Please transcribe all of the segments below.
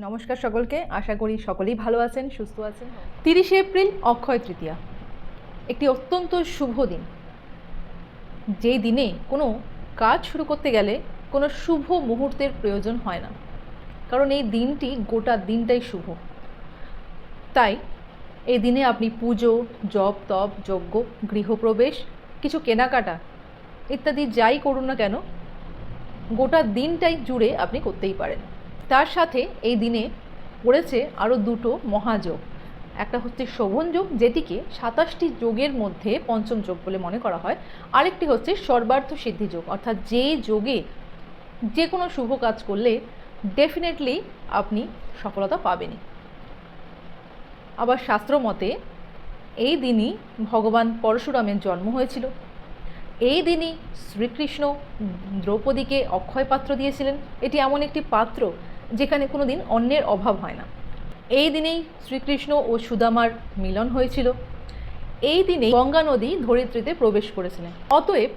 নমস্কার সকলকে, আশা করি সকলেই ভালো আছেন, সুস্থ আছেন। তিরিশে এপ্রিল, অক্ষয় তৃতীয়া। একটি অত্যন্ত শুভ দিন। যেই দিনে কোনো কাজ শুরু করতে গেলে কোনো শুভ মুহূর্তের প্রয়োজন হয় না। কারণ এই দিনটি, গোটা দিনটাই শুভ। তাই, এই দিনে আপনি পুজো, জপ, তপ, যজ্ঞ, গৃহপ্রবেশ, কিছু কেনাকাটা ইত্যাদি যাই করুন না কেন, গোটা দিনটাই জুড়ে আপনি করতেই পারেন। তার সাথে এই দিনে পড়েছে আরও দুটো মহাযোগ। একটা হচ্ছে শোভন যোগ, যেটিকে সাতাশটি যোগের মধ্যে পঞ্চম যোগ বলে মনে করা হয়। আরেকটি হচ্ছে সর্বার্থ সিদ্ধি যোগ, অর্থাৎ যে যোগে যে কোনো শুভ কাজ করলে ডেফিনেটলি আপনি সফলতা পাবেনই। আবার শাস্ত্র মতে, এই দিনই ভগবান পরশুরামের জন্ম হয়েছিল। এই দিনই শ্রীকৃষ্ণ দ্রৌপদীকে অক্ষয় পাত্র দিয়েছিলেন। এটি এমন একটি পাত্র যেখানে কোনো দিন অন্যের অভাব হয় না। এই দিনেই শ্রীকৃষ্ণ ও সুদামার মিলন হয়েছিল। এই দিনে গঙ্গা নদী ধরিত্রীতে প্রবেশ করেছিলেন। অতএব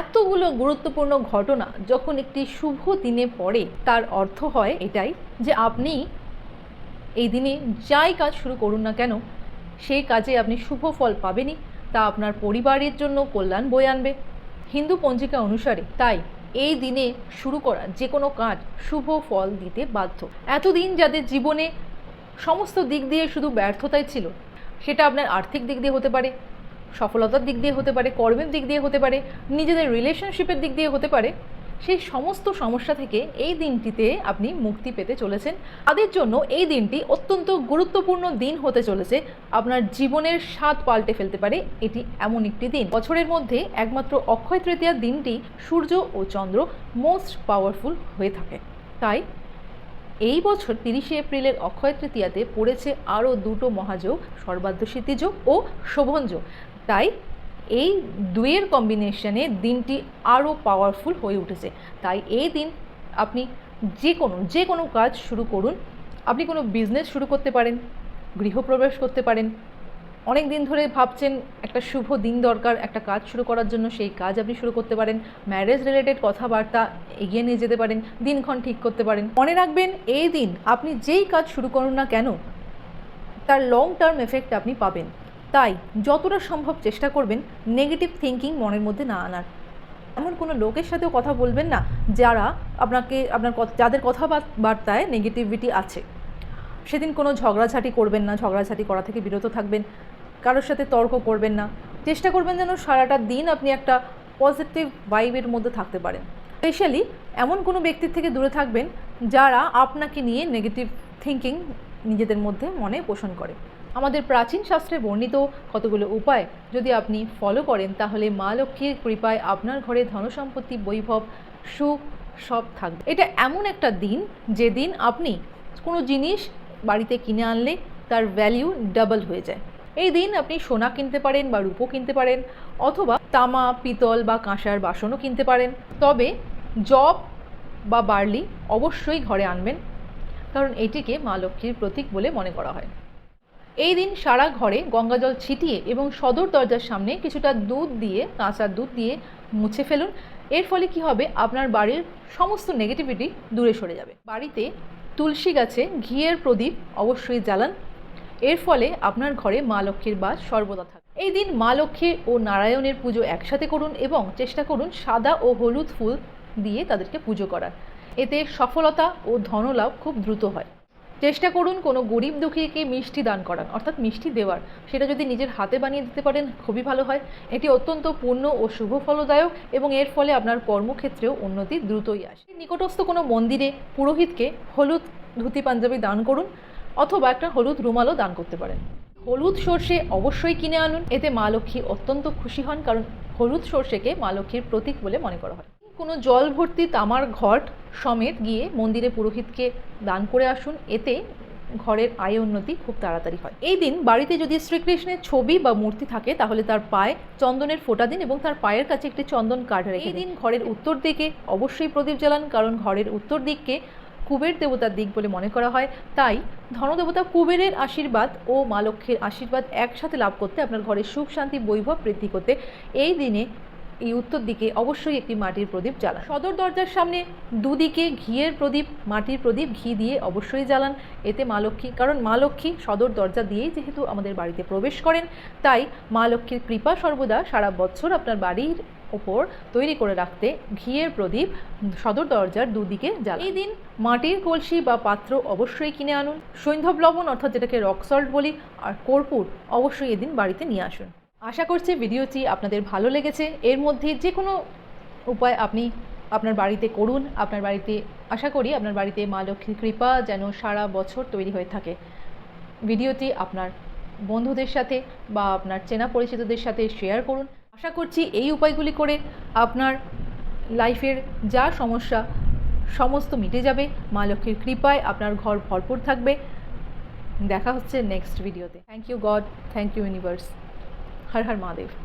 এতগুলো গুরুত্বপূর্ণ ঘটনা যখন একটি শুভ দিনে পড়ে, তার অর্থ হয় এটাই যে আপনি এই দিনে যাই কাজ শুরু করুন না কেন, সেই কাজে আপনি শুভ ফল পাবেনই। তা আপনার পরিবারের জন্য কল্যাণ বয়ে আনবে। হিন্দু পঞ্জিকা অনুসারে তাই এই দিনে শুরু করা যে কোনো কাজ শুভ ফল দিতে বাধ্য। এতদিন যাদের জীবনে সমস্ত দিক দিয়ে শুধু ব্যর্থতাই ছিল, সেটা আপনার আর্থিক দিক দিয়ে হতে পারে, সফলতার দিক দিয়ে হতে পারে, কর্মের দিক দিয়ে হতে পারে, নিজেদের রিলেশনশিপের দিক দিয়ে হতে পারে সেই সমস্ত সমস্যা থেকে এই দিনটিতে আপনি মুক্তি পেতে চলেছেন। তাদের জন্য এই দিনটি অত্যন্ত গুরুত্বপূর্ণ দিন হতে চলেছে। আপনার জীবনের স্বাদ পাল্টে ফেলতে পারে। এটি এমন একটি দিন। বছরের মধ্যে একমাত্র অক্ষয় তৃতীয়ার দিনটি সূর্য ও চন্দ্র মোস্ট পাওয়ারফুল হয়ে থাকে। তাই এই বছর তিরিশে এপ্রিলের অক্ষয় তৃতীয়াতে পড়েছে আরও দুটো মহাযোগ সর্বাধ্য সিদ্ধিযোগ ও শোভনযোগ। তাই এই দুয়ের কম্বিনেশনে দিনটি আরও পাওয়ারফুল হয়ে উঠেছে। তাই এই দিন আপনি যে কোনো যে কোনো কাজ শুরু করুন। আপনি কোনো বিজনেস শুরু করতে পারেন, গৃহপ্রবেশ করতে পারেন। অনেক দিন ধরে ভাবছেন একটা শুভ দিন দরকার, একটা কাজ শুরু করার জন্য সেই কাজ আপনি শুরু করতে পারেন। ম্যারেজ রিলেটেড কথাবার্তা এগিয়ে নিয়ে যেতে পারেন, দিনক্ষণ ঠিক করতে পারেন। মনে রাখবেন এই দিন আপনি যেই কাজ শুরু করুন না কেন, তার লং টার্ম এফেক্ট আপনি পাবেন। তাই যতটা সম্ভব চেষ্টা করবেন নেগেটিভ থিঙ্কিং মনের মধ্যে না আনার। এমন কোনো লোকের সাথেও কথা বলবেন না যারা আপনাকে, আপনার যাদের কথাবার্তায় নেগেটিভিটি আছে। সেদিন কোনো ঝগড়াঝাটি করবেন না, ঝগড়াঝাটি করা থেকে বিরত থাকবেন, কারোর সাথে তর্ক করবেন না। চেষ্টা করবেন যেন সারাটা দিন আপনি একটা পজিটিভ ভাইবের মধ্যে থাকতে পারেন। স্পেশালি এমন কোনো ব্যক্তির থেকে দূরে থাকবেন যারা আপনাকে নিয়ে নেগেটিভ থিঙ্কিং নিজেদের মধ্যে মনে পোষণ করে। আমাদের প্রাচীন শাস্ত্রে বর্ণিত কতগুলো উপায়? যদি আপনি ফলো করেন, তাহলে মা লক্ষ্মীর কৃপায় আপনার ঘরে ধনসম্পত্তি, বৈভব, সুখ সব থাকবে। এটা এমন একটা দিন, যেদিন আপনি কোনো জিনিস বাড়িতে কিনে আনলে তার ভ্যালিউ ডাবল হয়ে যায়। এই দিন আপনি সোনা কিনতে পারেন বা রূপো কিনতে পারেন, অথবা তামা, পিতল বা কাঁসার বাসনও কিনতে পারেন। তবে জব বা বার্লি অবশ্যই ঘরে আনবেন, কারণ এটিকে মা লক্ষ্মীর প্রতীক বলে মনে করা হয়। এই দিন সারা ঘরে গঙ্গাজল ছিটিয়ে এবং সদর দরজার সামনে কিছুটা দুধ দিয়ে, কাঁচা দুধ দিয়ে মুছে ফেলুন। এর ফলে কি হবে? আপনার বাড়ির সমস্ত নেগেটিভিটি দূরে সরে যাবে। বাড়িতে তুলসী গাছে ঘিয়ের প্রদীপ অবশ্যই জ্বালান। এর ফলে আপনার ঘরে মা লক্ষ্মীর বাস সর্বদা থাকে। এই দিন মা লক্ষ্মী ও নারায়ণের পুজো একসাথে করুন এবং চেষ্টা করুন সাদা ও হলুদ ফুল দিয়ে তাদেরকে পুজো করার। এতে সফলতা ও ধনলাভ খুব দ্রুত হয়। চেষ্টা করুন কোনো গরিব দুঃখীকে মিষ্টি দান করান অর্থাৎ মিষ্টি দেওয়ার। সেটা যদি নিজের হাতে বানিয়ে দিতে পারেন, খুবই ভালো হয়। এটি অত্যন্ত পূর্ণ ও শুভ ফলদায়ক এবং এর ফলে আপনার কর্মক্ষেত্রেও উন্নতি দ্রুতই আসে। নিকটস্থ কোনো মন্দিরে পুরোহিতকে হলুদ ধুতি পাঞ্জাবি দান করুন অথবা একটা হলুদ রুমালও দান করতে পারেন। হলুদ সর্ষে অবশ্যই কিনে আনুন। এতে মা লক্ষ্মী অত্যন্ত খুশি হন কারণ হলুদ সর্ষেকে মা লক্ষ্মীর প্রতীক বলে মনে করা হয়। কোনো জল ভর্তি তামার ঘট সমেত গিয়ে মন্দিরে পুরোহিতকে দান করে আসুন। এতে ঘরের আয় উন্নতি খুব তাড়াতাড়ি হয়। এই দিন বাড়িতে যদি শ্রীকৃষ্ণের ছবি বা মূর্তি থাকে তাহলে তার পায়ে চন্দনের ফোঁটা দিন এবং তার পায়ের কাছে একটি চন্দন কাঠ রেখে এই দিন। ঘরের উত্তর দিকে অবশ্যই প্রদীপ জ্বালান কারণ ঘরের উত্তর দিককে কুবের দেবতার দিক বলে মনে করা হয়। তাই ধনদেবতা কুবেরের আশীর্বাদ ও মা লক্ষ্মীর আশীর্বাদ একসাথে লাভ করতে আপনার ঘরে সুখ শান্তি বৈভব বৃদ্ধি করতে এই দিনে এই উত্তর দিকে অবশ্যই একটি মাটির প্রদীপ জ্বালান। সদর দরজার সামনে দুদিকে ঘিয়ের প্রদীপ, মাটির প্রদীপ, ঘি দিয়ে অবশ্যই জ্বালান। এতে মা লক্ষ্মী, কারণ মা লক্ষ্মী সদর দরজা দিয়েই যেহেতু আমাদের বাড়িতে প্রবেশ করেন, তাই মা লক্ষ্মীর কৃপা সর্বদা সারা বছর আপনার বাড়ির ওপর তৈরি করে রাখতে ঘিয়ের প্রদীপ সদর দরজার দুদিকে জ্বালান। এই দিন মাটির কলসি বা পাত্র অবশ্যই কিনে আনুন। সৈন্ধব লবণ অর্থাৎ যেটাকে রক সল্ট বলি, আর কর্পূর অবশ্যই এদিন বাড়িতে নিয়ে আসুন। আশা করছি ভিডিওটি আপনাদের ভালো লেগেছে। এর মধ্যে যে কোনো উপায় আপনি আপনার বাড়িতে করুন, আপনার বাড়িতে, আশা করি আপনার বাড়িতে মা লক্ষ্মীর কৃপা যেন সারা বছর তৈরি হয়ে থাকে। ভিডিওটি আপনার বন্ধুদের সাথে বা আপনার চেনা পরিচিতদের সাথে শেয়ার করুন। আশা করছি এই উপায়গুলি করে আপনার লাইফের যা সমস্যা, সমস্ত মিটে যাবে। মা লক্ষ্মীর কৃপায় আপনার ঘর ভরপুর থাকবে। দেখা হচ্ছে নেক্সট ভিডিওতে thank you God thank you universe હર હર મહાદેવ.